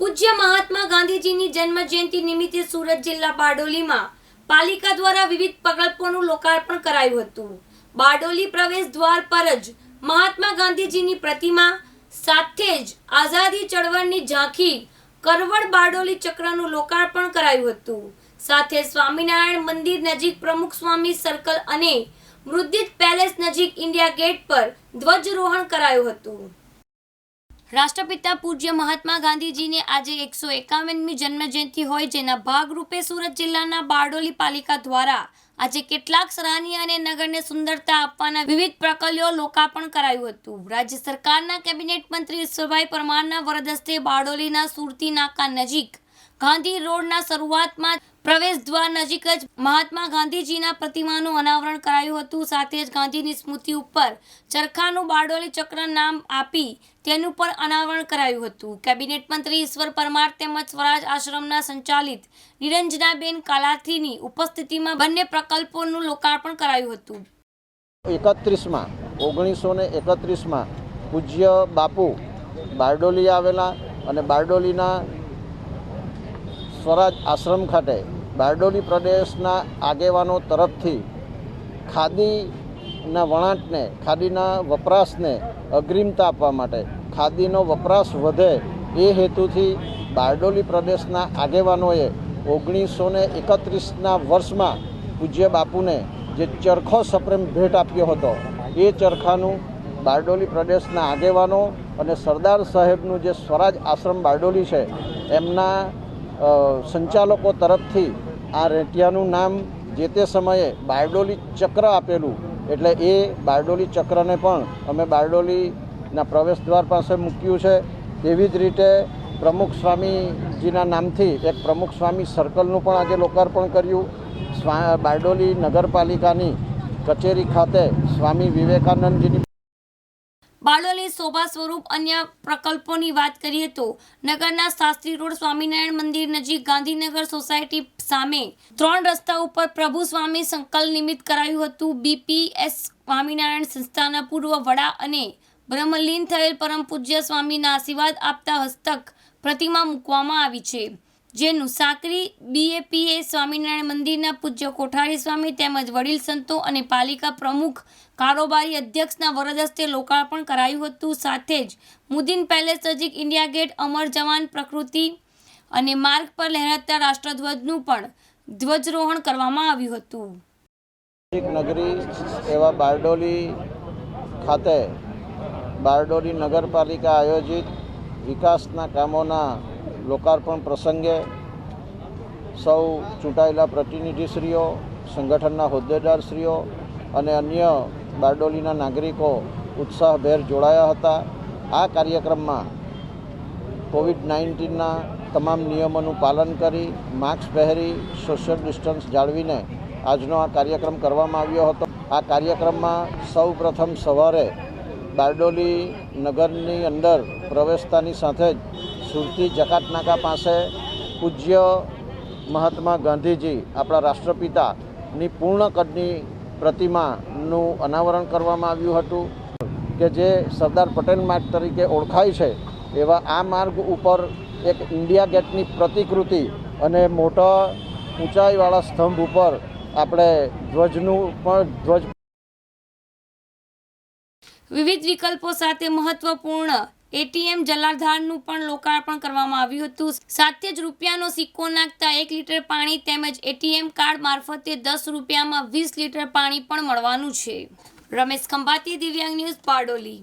પૂજ્ય મહાત્મા ગાંધીજીની જન્મ જયંતિ નિમિત્તે સુરત જિલ્લા બારડોલીમાં પાલિકા દ્વારા વિવિધ પ્રકલ્પોનું લોકાર્પણ કરાયું હતું. બારડોલી પ્રવેશ દ્વાર પર જ મહાત્મા ગાંધીજીની પ્રતિમા સાથે જ આઝાદી ચળવળની ઝાંખી કરવડ બારડોલી ચક્રનું લોકાર્પણ કરાયું હતું. સાથે સ્વામિનારાયણ મંદિર નજીક પ્રમુખ સ્વામી સર્કલ અને મૃદિત પેલેસ નજીક ઇન્ડિયા ગેટ પર ધ્વજરોહણ કરાયું હતું. રાષ્ટ્રપિતા પૂજ્ય મહાત્મા ગાંધીજીને આજે એકસો એકાવનમી જન્મજયંતિ હોય જેના ભાગરૂપે સુરત જિલ્લાના બારડોલી પાલિકા દ્વારા આજે કેટલાક સરાહનીય અને નગરને સુંદરતા આપવાના વિવિધ પ્રકલ્યો લોકાર્પણ કરાયું હતું. રાજ્ય સરકારના કેબિનેટ મંત્રી ઈશ્વરભાઈ પરમારના વરદસ્તે બારડોલીના સુરતી નાકા નજીક ગાંધી રોડના શરૂઆતમાં પ્રવેશ દ્વાર નજીક જ મહાત્મા ગાંધીજીના પ્રતિમાનું અનાવરણ કરાયું હતું. સાથે જ ગાંધીની સ્મૃતિ ઉપર ચરખાનું બારડોલી ચક્ર નામ આપી તેનું પણ અનાવરણ કરાયું હતું. કેબિનેટ મંત્રી ઈશ્વર પરમાર તેમજ સ્વરાજ આશ્રમના સંચાલિત નિરંજનાબેન કાલાથીની ઉપસ્થિતિમાં બંને પ્રકલ્પોનું લોકાર્પણ કરાયું હતું. એકત્રીસમાં, ઓગણીસો ને એકત્રીસમાં પૂજ્ય બાપુ બારડોલી આવેલા અને બારડોલીના સ્વરાજ આશ્રમ ખાતે બારડોલી પ્રદેશના આગેવાનો તરફથી ખાદીના વણાટને, ખાદીના વપરાશને અગ્રિમતા આપવા માટે ખાદીનો વપરાશ વધે એ હેતુથી બારડોલી પ્રદેશના આગેવાનોએ ઓગણીસો ને એકત્રીસના વર્ષમાં પૂજ્ય બાપુને જે ચરખો સપ્રેમ ભેટ આપ્યો હતો, એ ચરખાનું બારડોલી પ્રદેશના આગેવાનો અને સરદાર સાહેબનું જે સ્વરાજ આશ્રમ બારડોલી છે, એમના સંચાલકો તરફથી આ રેટિયાનું નામ જે તે સમયે બારડોલી ચક્ર આપેલું, એટલે એ બારડોલી ચક્રને પણ અમે બારડોલીના પ્રવેશ દ્વાર પાસે મૂક્યું છે. તેવી જ રીતે પ્રમુખ સ્વામીજીના નામથી એક પ્રમુખ સ્વામી સર્કલનું પણ આજે લોકાર્પણ કર્યું. સ્વા, બારડોલી નગરપાલિકાની કચેરી ખાતે સ્વામી વિવેકાનંદજીની બારડોલી શોભા સ્વરૂપ અન્ય પ્રકલ્પોની વાત કરીએ તો નગરના શાસ્ત્રી રોડ સ્વામિનારાયણ મંદિર નજીક ગાંધીનગર સોસાયટી સામે ત્રણ રસ્તા ઉપર પ્રભુ સ્વામી સંકલ નિમિત્ત કરાયું હતું. બીપીએસ સ્વામિનારાયણ સંસ્થાના પૂર્વ વડા અને બ્રહ્મલીન થયેલ પરમ પૂજ્ય સ્વામીના આશીર્વાદ આપતા હસ્તક પ્રતિમા મૂકવામાં આવી છે. જેનું સાકરી બીએપીએ સ્વામિનારાયણ મંદિરના પૂજ્ય કોઠારી સ્વામી તેમજ વડીલ સંતો અને પાલિકા પ્રમુખ કારોબારી અધ્યક્ષના વરદ હસ્તે લોકાર્પણ કરાયું હતું. સાથે જ મુદીન પેલેસ નજીક ઇન્ડિયા ગેટ અમર જવાન પ્રકૃતિ અને માર્ગ પર લહેરાતા રાષ્ટ્રધ્વજનું પણ ધ્વજરોહણ કરવામાં આવ્યું હતું. નગરી એવા બારડોલી ખાતે બારડોલી નગરપાલિકા આયોજિત વિકાસના કામોના લોકાર્પણ પ્રસંગે સૌ ચૂંટાયેલા પ્રતિનિધિશ્રીઓ, સંગઠનના હોદ્દેદારશ્રીઓ અને અન્ય બારડોલીના નાગરિકો ઉત્સાહભેર જોડાયા હતા. આ કાર્યક્રમમાં કોવિડ નાઇન્ટીનના તમામ નિયમોનું પાલન કરી, માસ્ક પહેરી, સોશિયલ ડિસ્ટન્સ જાળવીને આજનો આ કાર્યક્રમ કરવામાં આવ્યો હતો. આ કાર્યક્રમમાં સૌ સવારે બારડોલી નગરની અંદર પ્રવેશતાની સાથે જ સુરતી જકાતનાકા પાસે પૂજ્ય મહાત્મા ગાંધીજી આપણા રાષ્ટ્રપિતાની પૂર્ણ કદની પ્રતિમાનું અનાવરણ કરવામાં આવ્યું હતું કે જે સરદાર પટેલ માર્ગ તરીકે ઓળખાય છે એવા આ માર્ગ ઉપર એક ઇન્ડિયા ગેટની પ્રતિકૃતિ અને મોટા ઊંચાઈવાળા સ્તંભ ઉપર આપણે ધ્વજનું પણ ધ્વજ વિવિધ વિકલ્પો સાથે મહત્વપૂર્ણ એટીએમ જલાધારનું પણ લોકાર્પણ કરવામાં આવ્યું હતું. સાથે જ રૂપિયાનો સિક્કો નાખતા એક લીટર પાણી તેમજ એટીએમ કાર્ડ મારફતે દસ રૂપિયામાં વીસ લીટર પાણી પણ મળવાનું છે. રમેશ ખંભાતી, દિવ્યાંગ ન્યૂઝ બારડોલી